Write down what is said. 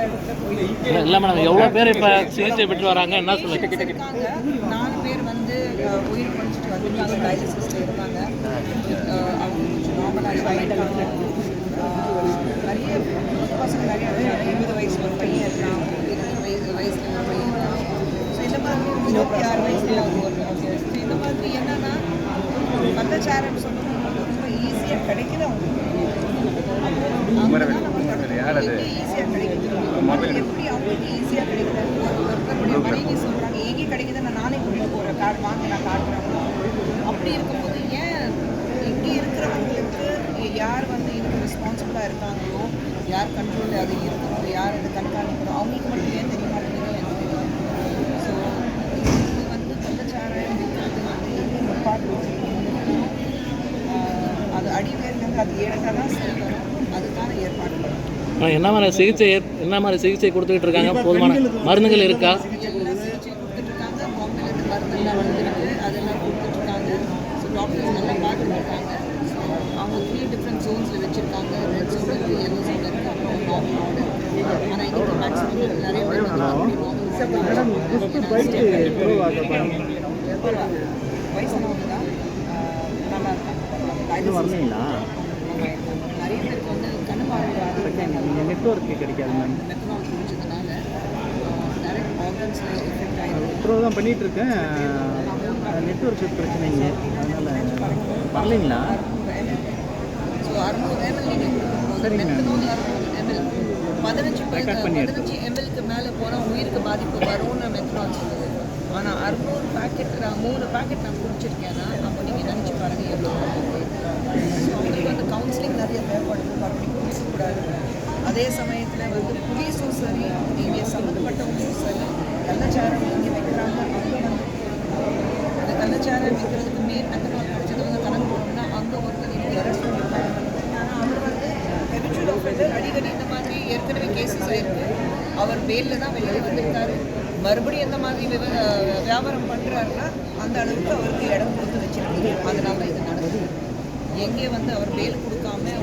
இல்லை மேடம் எவ்வளோ பேர் இப்போ சிகிச்சை பெற்று வராங்க? என்ன சொல்லுங்க நாலு பேர் வந்து உயிர் பழிச்சிட்டு வந்திருக்காங்க டயாலிசிஸில் இருந்தாங்க. அவங்க நிறைய பசங்க நிறைய இருக்காங்க. இருபது வயசுல ஒரு பையன் இருக்கான். இருபது வயசு வயசுல ஒரு பையன் இருக்கான். ஸோ இந்த மாதிரி இருபத்தி ஆறு வயசுல ஒரு ஸோ இந்த மாதிரி என்னன்னா கள்ளச்சாரன்னு சொன்னது ரொம்ப ஈஸியாக கிடைக்குது அவங்களுக்கு ஈஸியாக கிடைக்குது அது எப்படி அவங்களுக்கு ஈஸியாக கிடைக்குது ஒருத்தருடைய மனைவி சொல்கிறாங்க எங்கே கிடைக்குது நான் நானே கூட்டிகிட்டு போகிறேன் கார்டு வாங்க நான் காட்டுறேன் அப்படி இருக்கும்போது ஏன் இங்கே இருக்கிறவங்களுக்கு யார் வந்து இதுக்கு ரெஸ்பான்சிபிளாக இருக்காங்களோ யார் கண்ட்ரோலில் அது இருக்கணும் யார் அதை கண்காணிக்கணும் அவங்களுக்கு மட்டும் ஏன் தெரிய மாட்டேங்குது எனக்கு தெரியும் ஸோ இது வந்து கள்ளச்சாராயம் விற்கிறது வந்து நிப்பாட்டு அது அடிவேர்லேருந்து அது எடுத்தால் தான் சரி வரும். அதுக்கான ஏற்பாடு என்ன மாதிரி சிகிச்சை என்ன மாதிரி சிகிச்சை கொடுத்துக்கிட்டு இருக்காங்க? போதுமான மருந்துகள் இருக்கா? சிகிச்சை கொடுத்துட்ருக்காங்க பாம்பேலேருந்து மருந்தெல்லாம் வயசானவங்க தான் ஆஹ், நல்லா இருக்காங்க வரலீங்களா நிறைய பேருக்கு வந்து கண்ணு பார்வை நெட்ஒர்க் கிடைக்காது மேம் ப்ரோ தான் பண்ணிட்டு இருக்கேன் நெட்ஒர்க் பிரச்சனைங்க அதனால வரலைங்களா அறுநூறு எம்எல் நீங்கள் பதினஞ்சு பதினஞ்சு எம்எல்க்கு மேலே போனால் உயிருக்கு பாதிப்பு வரும்னு மெத்தனால் சொல்லுது. ஆனால் அறுநூறு பேக்கெட் நான் மூணு பேக்கெட் நான் குடிச்சிருக்கேன்னா அப்போ நீங்கள் நினச்சி பாருங்கள் எவ்வளோ அவங்களுக்கு வந்து கவுன்சிலிங் நிறைய தேவைப்படுது மறுபடியும் குடிக்கக்கூடாது. அதே சமயத்தில் வந்து புலிஸும் சரி இங்கே சம்மந்தப்பட்டவங்களும் சரி கள்ளச்சாரம் இங்கே வைக்கிறாங்க வந்து அந்த கள்ளச்சாரம் விற்கிறதுக்கு மேல் மெத்தனால் கிடைச்சது வந்து கணக்கு போடணும்னா அங்கே ஒருத்தர் இன்னும் அரெஸ்ட் பண்ணியிருக்காங்க ஆனால் அவர் வந்து ஹெபிச்சுவல் ஆஃபெண்டர் அடிக்கடி இந்த மாதிரி போயிருக்கு அவர் பேலில் தான் வெளியே வந்திருக்காரு மறுபடியும் எந்த மாதிரி விவ- வியாபாரம் பண்ணுறாருன்னா அந்த அளவுக்கு அவருக்கு இடம் கொடுத்து வச்சிருக்கீங்க. அதனால இது நடக்குது. எங்கே வந்து அவர் பேல் கொடுக்காம